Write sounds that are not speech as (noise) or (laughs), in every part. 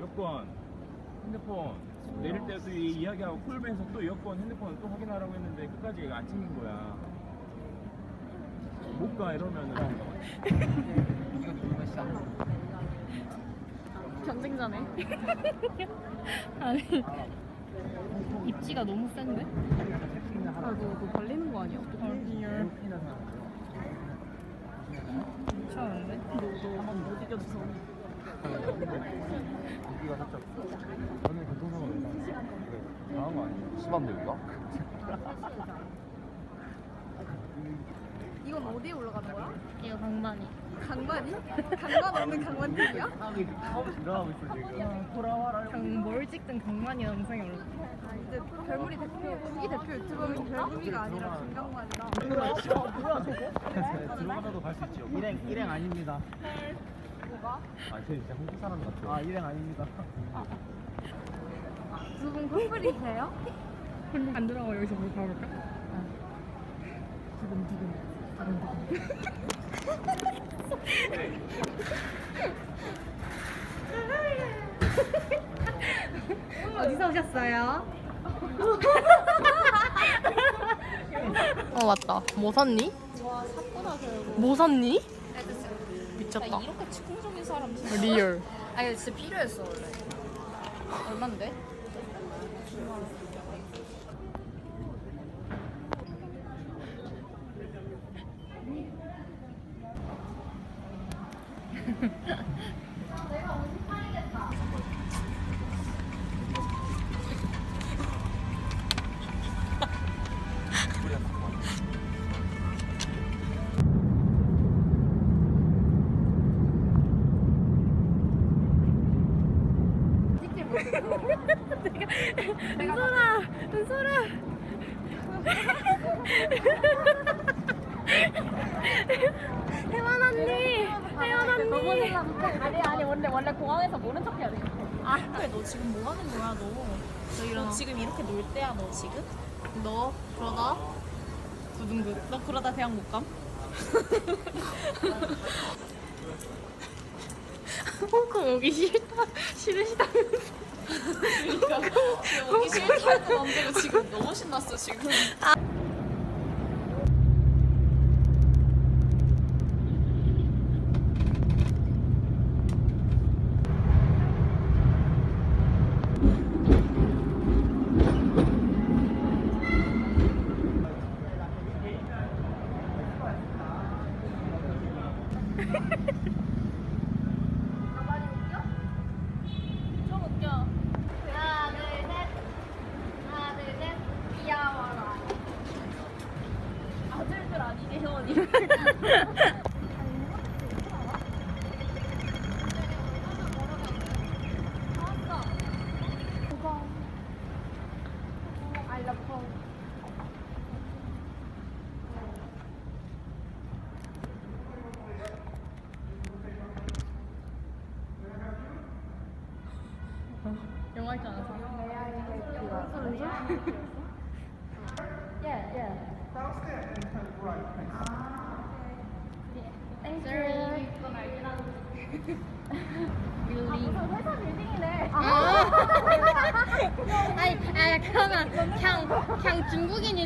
여권, 핸드폰 내릴 때도 이 이야기하고 콜밴에서 또 여권, 핸드폰 또 확인하라고 했는데 끝까지 안 챙긴 거야. 못 가 이러면은. 경쟁자네. (laughs) 아니 입지가 너무 센데? 아, 너, 너 걸리는 거 아니야? 괜찮은데? 너너못 이겨줘서. 여기가 살짝. 저는 교통사고 왜 당한 거 아니에요? 여기가? 이건 어디에 올라가는 거야? 이거 강만이. 강만이? 강만 없는? 사람이 사업이 일어나고 있어 지금. 강, 뭘 찍든 강만이 영상이 올라. 아, 이제 별무리 대표, 국기 대표 유튜버는 별무리가 아니라 김강만이라. 들어가다도 갈 수 있죠. 일행 일행 아닙니다. 뭐가? 아, 저 진짜 한국 사람 같아. 아, 일행 아닙니다. 두 분 커플이세요? 안 들어가 여기서 뭐 봐볼까? (laughs) 어디서 오셨어요? (laughs) 어 맞다. 뭐 샀니? 와, 샀구나, 결국. 뭐 샀니? 나 미쳤다. 이렇게 즉흥적인 사람 진짜. 리얼. 아니, 진짜 필요했어, 원래. 얼만데? 은솔아, 은솔아. 혜원 언니, 혜원 언니. 아니, 아니, 원래, 원래 공항에서 모른 척 해야 돼. 아, 그래, 너 지금 뭐 하는 거야, 너? 너 이런 지금 이렇게 놀 때야, 너 지금? 너 그러다 두둥근. 너 그러다 대학 못 감? (laughs) 홍콩 오기 싫다, 싫으시다. 여기 싫다는 맘대로 지금 너무 신났어, 지금. 좀 Wow.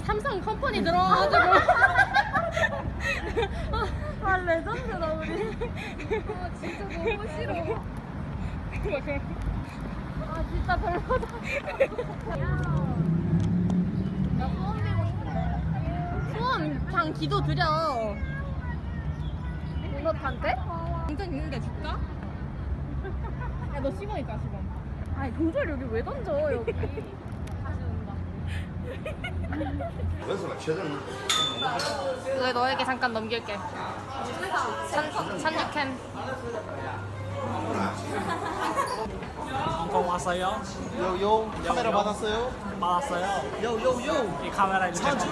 삼성 컴퍼니 들어와가지고. 아, 레전드다, 우리. 아, 진짜 너무 싫어. 아, 진짜 별로다. 나 소원 빌고 싶은데. 수원 그냥 기도 드려. 문어한테 동전 있는 데 줄까? 야, 너 10원 있다, 10원. 아니, 동절 여기 왜 던져, 여기. 이거 너에게 잠깐 넘길게. 산, 산육캔. 홍콩 왔어요? 요요 카메라 받았어요? 받았어요? 요요요 이 카메라 이제 차주.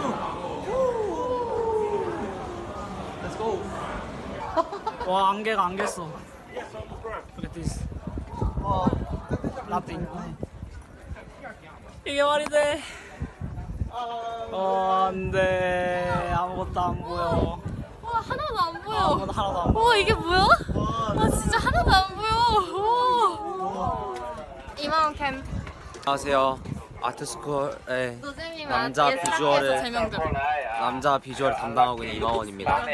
Let's go. 와 안개가 안겠어 Look at this 어. Nothing 이게 말이 돼? 어 안 돼 아무것도 안 보여 와, 하나도 안 보여. 아무것도 하나도 안 보여 와, 이게 뭐야? 와, 진짜 하나도 안 보여. 와. 이마원 캠. 안녕하세요. 아트스쿨의 남자 비주얼을. 남자 비주얼 담당하고 있는 이마원입니다.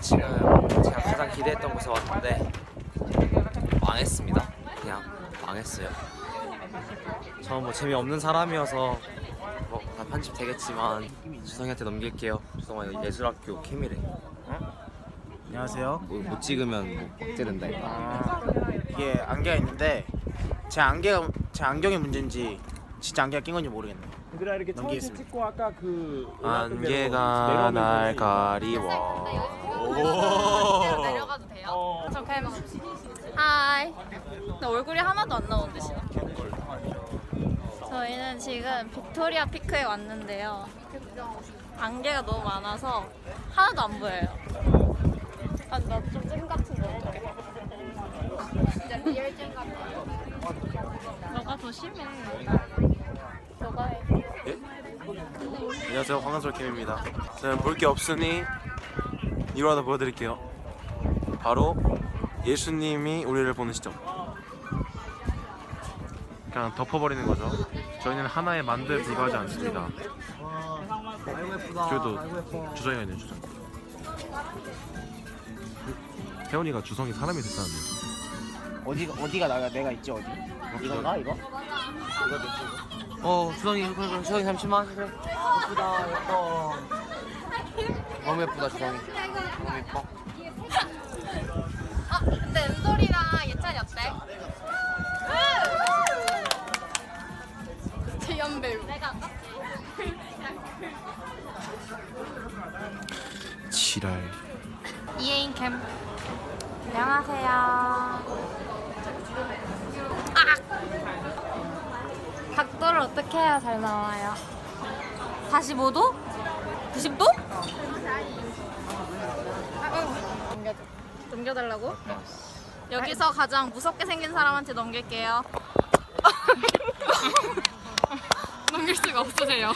지금 제가 가장 기대했던 곳에 왔는데 망했습니다. 그냥 망했어요. 저는 뭐 재미없는 사람이어서 뭐 다 편집 되겠지만 주성이한테 넘길게요. 주성아 예술학교 케미래. 안녕하세요. 뭐, 못 찍으면 뭐 억제된다 이거. 아, 이게 안개가 있는데 제 안개가 제 안경의 문제인지 진짜 안개가 낀 건지 모르겠네요. 얘들아 이렇게 넘기겠습니다. 찍고 아까 그 안개가 날 가리워. 내려가도 돼요? 어. 저 캠. 하이. 나 얼굴이 하나도 안 나오는데 지금. 저희는 지금 빅토리아 피크에 왔는데요. 안개가 너무 많아서 하나도 안 보여요. 아, 나좀 찜 같은데 어떡해. 진짜 리얼잼 같아. 너가 더 심해. 너가 해. 안녕하세요 황한솔 캠입니다 저는 볼 게 없으니 이거 하나 보여드릴게요 바로 예수님이 우리를 보는 시점 그냥 덮어버리는 거죠 저희는 하나의 만두에 불과하지 않습니다. 그래도 주성이가 있네 주성 태훈이가 주성이 사람이 됐다는데 어디가 어디가 나가 내가 있지 어디? 이건가 이거? 어 주성이 그래 주성이 잠시만. 그래 예쁘다 예뻐. 너무 예쁘다 주성이. 너무 예뻐. 아, 근데 은솔이랑 지랄 이혜인 캠. 안녕하세요. 아! 각도를 어떻게 해야 잘 나와요? 45도? 90도? 넘겨줘. 넘겨달라고? 여기서 가장 무섭게 생긴 사람한테 넘길게요. (laughs) 넘길 수가 없으세요.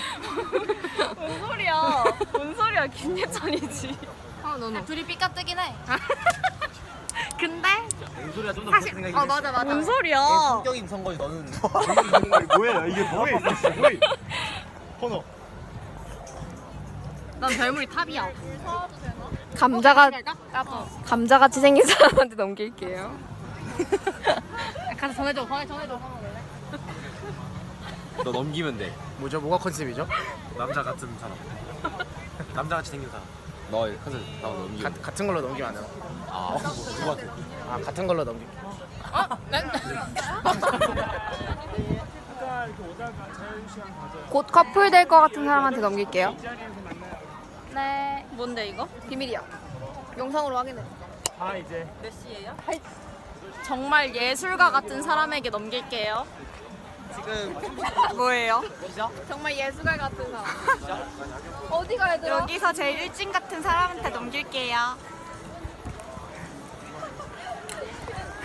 뭔 소리야? 뭔 소리야? 김예찬이지. 아, 너는. 둘이 삐까 뜨긴 해. (laughs) 근데 소리가 좀더 사실 어 맞아 맞아. 뭔 소리야? 성격인 선거지 너는 (laughs) 뭐예요? 이게 뭐예요? 뭐예요? 코너. 난 별물이 탑이야. 감자가 어. 감자같이 생긴 사람한테 넘길게요. 가서 전해줘. 전해 전해줘. 너 넘기면 돼 뭐죠? 뭐가 컨셉이죠? 남자 같은 사람 남자같이 생긴 사람 너 컨셉 나 넘기면 가, 같은 걸로 넘기면 안 되나? 아 누가 아 같은 걸로 오다가 자유시간 가져요. 곧 커플 될 것 같은 사람한테 넘길게요. 네. 뭔데 이거? 비밀이야. 영상으로 확인해. 아 이제 몇 시예요? 정말 예술가 같은 사람에게 넘길게요. 뭐예요? 정말 예술가 같은 사람. (laughs) 어디 가야 돼요? 여기서 제일 일진 같은 사람한테 넘길게요.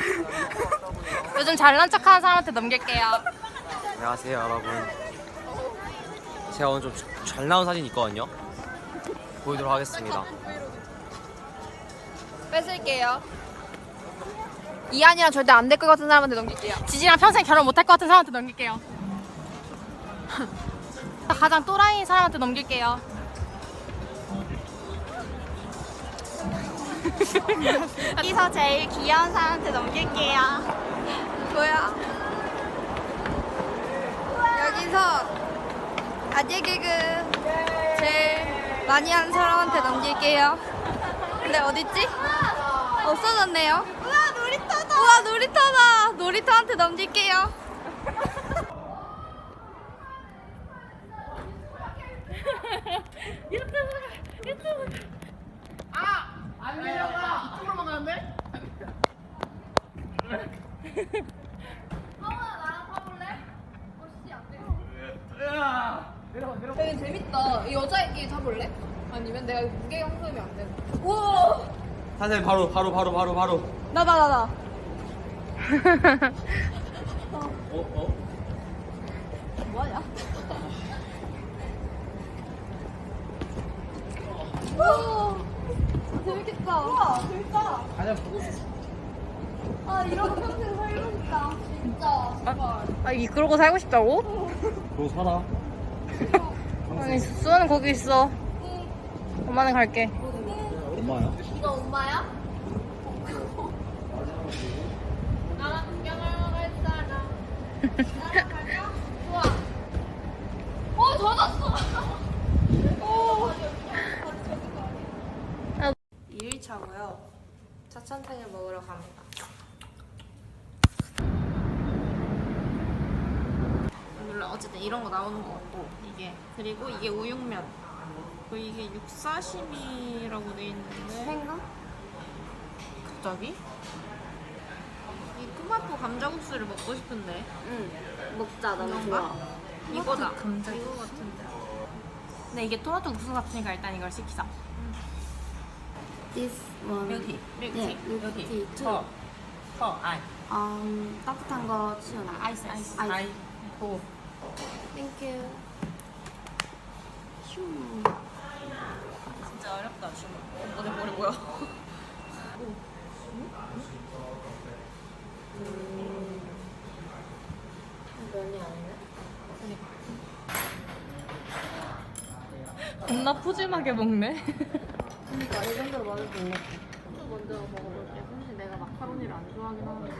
(laughs) 요즘 잘난 척하는 사람한테 넘길게요. 안녕하세요 여러분 제가 오늘 좀 잘 나온 사진 있거든요 보여드리도록 하겠습니다 뺏을게요. 이한이랑 절대 안 될 것 같은 사람한테 넘길게요. 지지랑 평생 결혼 못할 것 같은 사람한테 넘길게요. (laughs) 가장 또라이인 사람한테 넘길게요. (laughs) 여기서 제일 귀여운 사람한테 넘길게요. 뭐야? 여기서 아재 개그 제일 많이 하는 사람한테 넘길게요. 근데 어딨지? 없어졌네요. 놀이터한테 넘길게요. (laughs) 여기 (laughs) 재밌다. 이 여자애끼리 타볼래? 아니면 내가 무게 형성이면 안 되나? 우와! 사진 바로 바로 바로 바로 바로 나다 나다. 어? 어? 뭐하냐? 우와! 재밌겠다. 우와, 재밌다. 보고 싶어. 아, 이러고 평생 살고 싶다. 아, 이 그러고 살고 싶다고? 그거 살아. 아니, 수아는 거기 있어. 엄마는 갈게. 엄마야? 이거 엄마야? 1차고요. (laughs) 어. 차천탕을 먹으러 갑니다. 물론 어쨌든 이런 거 나오는 거 같고 이게. 그리고 이게 우육면. 그 이게 육사시미라고 돼 있는데. 생강? 갑자기? 이 토마토 감자국수를 먹고 싶은데. 응. 먹자 너무 좋아. 이거다. 감자 이거 같은데. 근데 이게 토마토 국수 같으니까? 일단 이걸 시키자. This one. 밀크티 밀크티 네. 어, 어, 아이 음, 따뜻한 거 시원한 아이스 아이스 아이스. 아이 고. 땡큐. 슈. 진짜 어렵다 춤 머리 머리 뭐야? 면이 아니네. 겁나 푸짐하게 먹네 그러니까 이 정도로 먹을 수 있네. 또 먼저 먹어볼게. 사실 내가 마카로니를 안 좋아하긴 하는데.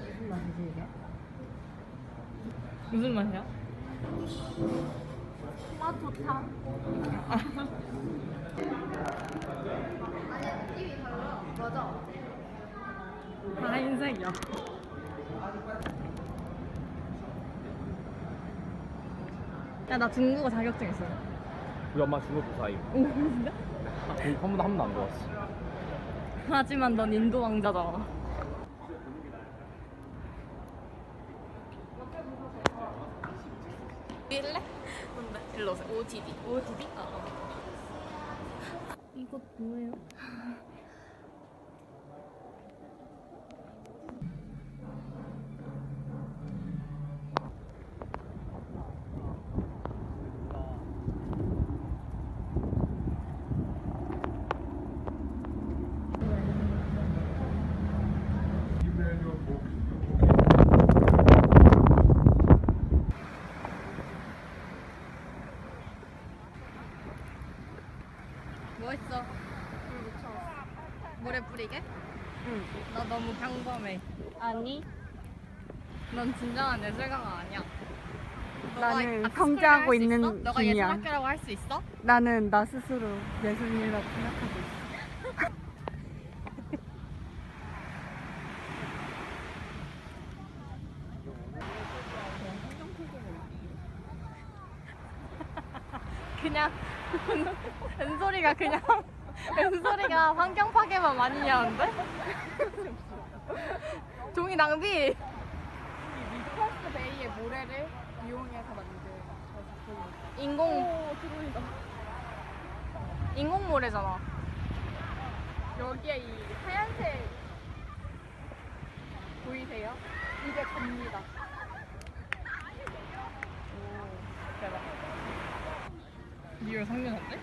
무슨 맛이지 이게? 무슨 맛이야? 토마토탕. 아니야, 느낌이 달라. 맞아. 다 흰색이야 야나 중국어 자격증 있어 우리 엄마 중국 부사임. 오 진짜? 한 번도 한 번도 안 배웠어. 하지만 넌 인도 왕자잖아 일래? 뭔데? 일로 오세요 OTD OTD? 어, 어. 이거 뭐예요? 뭐 했어? 불 붙여 물에 뿌리게? 응. 나 평범해. 아니. 넌 진정한 예술가가 아니야. 너가 나는 아트 성장하고 할수 있는 있어? 너가 중이야. 예술학교라고 할 수 있어? 나는 나 스스로 예술인이라고 생각하고 있어. (laughs) 그냥 은솔이가 그냥 (laughs) 은솔이가 환경 파괴만 많이 하는데? (laughs) 종이 낭비. 미커스 베이의 모래를 이용해서 만든. 인공 인공 모래잖아. 여기에 이 하얀색 보이세요? 이게 접니다. 리얼 상냥한데?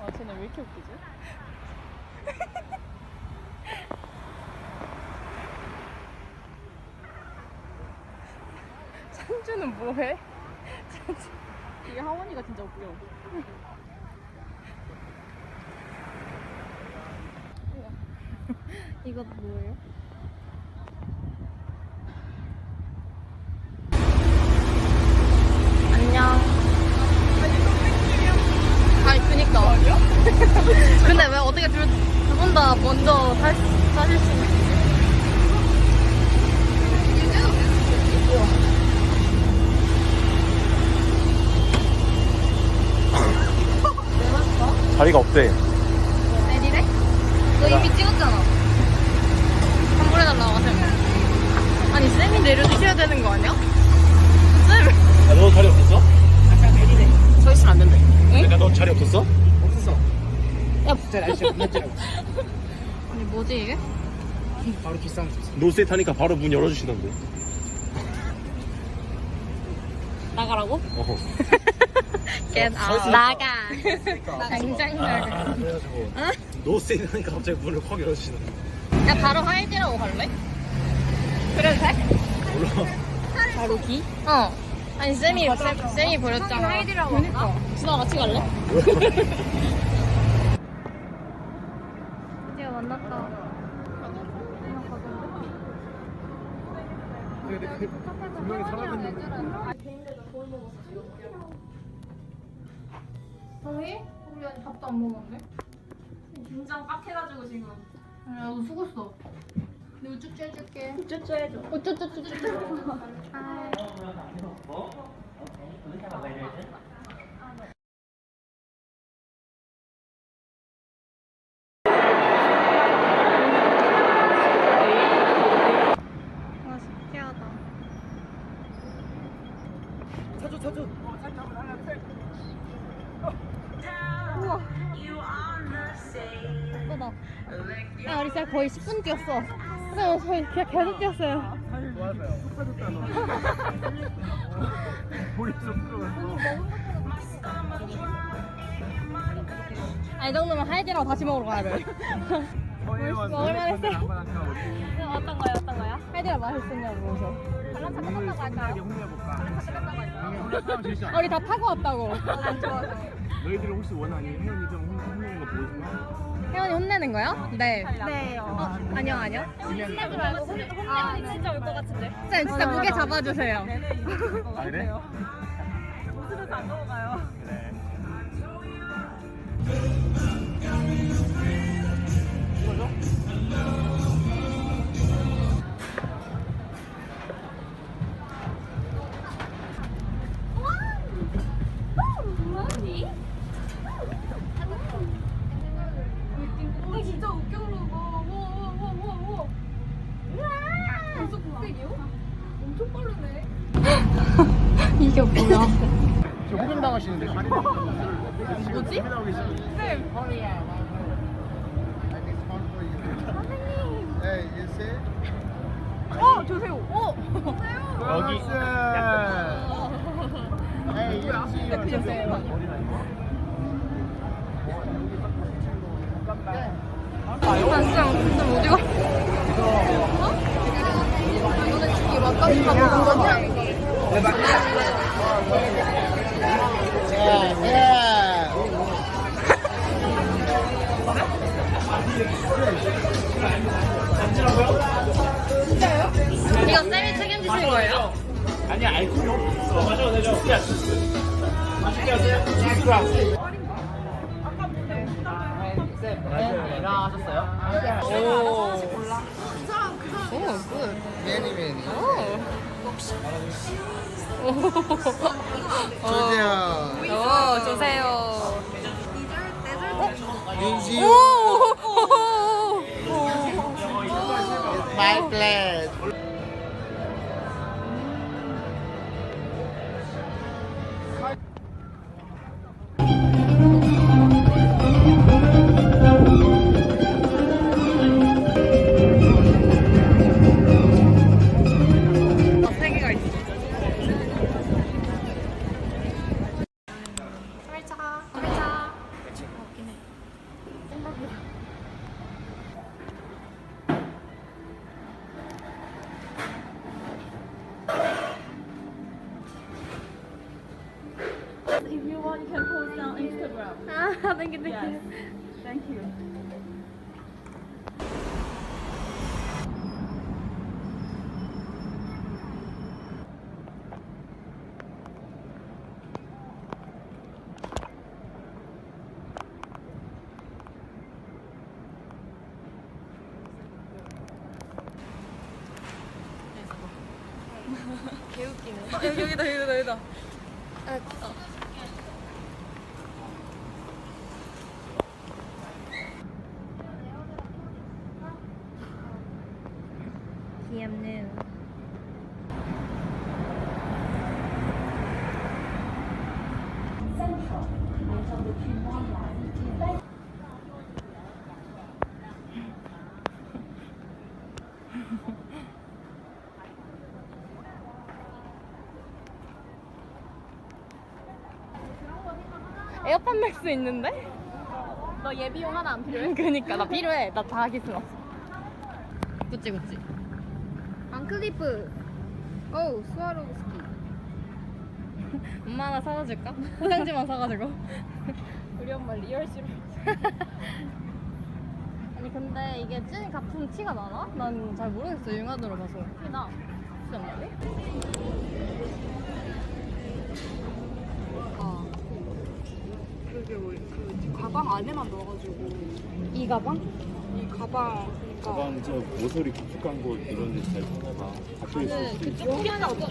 아 쟤네 왜 이렇게 웃기지? 찬주는 (laughs) 뭐해? 찬주 (laughs) 이게 하원이가 진짜 웃겨 (laughs) 이거 뭐예요? 안녕. 아니 그니까. 근데 왜 어떻게 두분 다 먼저 사, 사실 수 있지? 자리가 없대. 내리래? 너 이미 찍었잖아. 환불해달라고 쌤. 아니 쌤이 내려주셔야 되는 거 아니야? 쌤. 야, 너 자리 없었어? 서 있으면 안 된대. 그러니까 너 자리 없었어? 없었어. 야. 진짜 날씨 겁나 찌라고. 아니 뭐지 이게? 바로 기싸움 줬어. 노세 타니까 바로 문 열어주시던데. 나가라고? 어허. Get out. 나가. 당장 나가. 노세 타니까 갑자기 문을 확 열어주시던데. 야 바로 하이디라고 갈래? 그래도 돼? 바로 기? 어. 아니 쌤이 쌤, 쌤이 버렸잖아. 하이디라고 그러니까. 진아 같이 갈래? 드디 (laughs) 어 만났다. 분명히 사라졌는데. 저희? 우리 아직 밥도 안 먹었는데? 긴장 빡 해가지고 지금. 야, 나도 속었어. 내가 우쭈쭈 해줄게. 우쭈쭈 해줘. 우쭈쭈쭈쭈. 와 (laughs) 10분 뛰었어. 근데 저희 그냥 계속 뛰었어요. 아, 이 정도면 하이디라고 다시 먹으러 가야 돼. 먹을만 했어. 어떤 거야 어떤 거야? 하이디라 맛있었냐고 그래서 발란차 끝났다고 할까요? 아, 우리 다 타고 왔다고. 너희들이 혹시 원하니 혜연이 좀 혼내는 거 보여주나? 혜원이 혼내는 거야? 네. 네. 어, 아니요, 아니요. 혼내지 말고 혼- 혼내면 진짜 올 것 같은데. 쌤, 진짜 무게 잡아주세요. 아 그래? 근데 이게 뭐야? 저 호갱 당하시는데. 뭐지? See? 어, 조세호. 어. 여기. Hey, you see your 조세호. 아, 진짜 좀 어디 가? 막까지 다 먹은 거지? 아니 알코올 없어. 맞아 맞아. 주스야 주스. 맛있게 하세요. 주스랑. 매니 매니. 오, 조세요. 조세요. 민지. 오! My plate. 세 (laughs) thank you, thank Yes. you. Thank you. (laughs) 에어팟 맥스 있는데? 너 예비용 하나 안 필요해? (laughs) 그니까 나 필요해. 나 다 하기 싫어. 구찌 구찌. 앙클리프. 어우 스와로브스키. (laughs) 엄마 하나 사다 줄까? 포장지만 사가지고. (laughs) 우리 엄마 리얼 싫어. (laughs) 아니 근데 이게 찐 가품 티가 나나? 난 잘 모르겠어 융화도로 봐서. 나. 진짜? 아. 그게 뭐, 그 가방 안에만 넣어가지고 이 가방? 이 가방 그러니까 가방 저 모서리 깊숙한 곳 이런 데잘 찾아봐. 갇혀 있을 수도 있어. 조그만한 거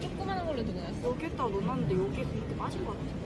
조그만한 걸로 두고 놨어. 여기에다가 넣어놨는데 여기에 그렇게 빠진 것 같아.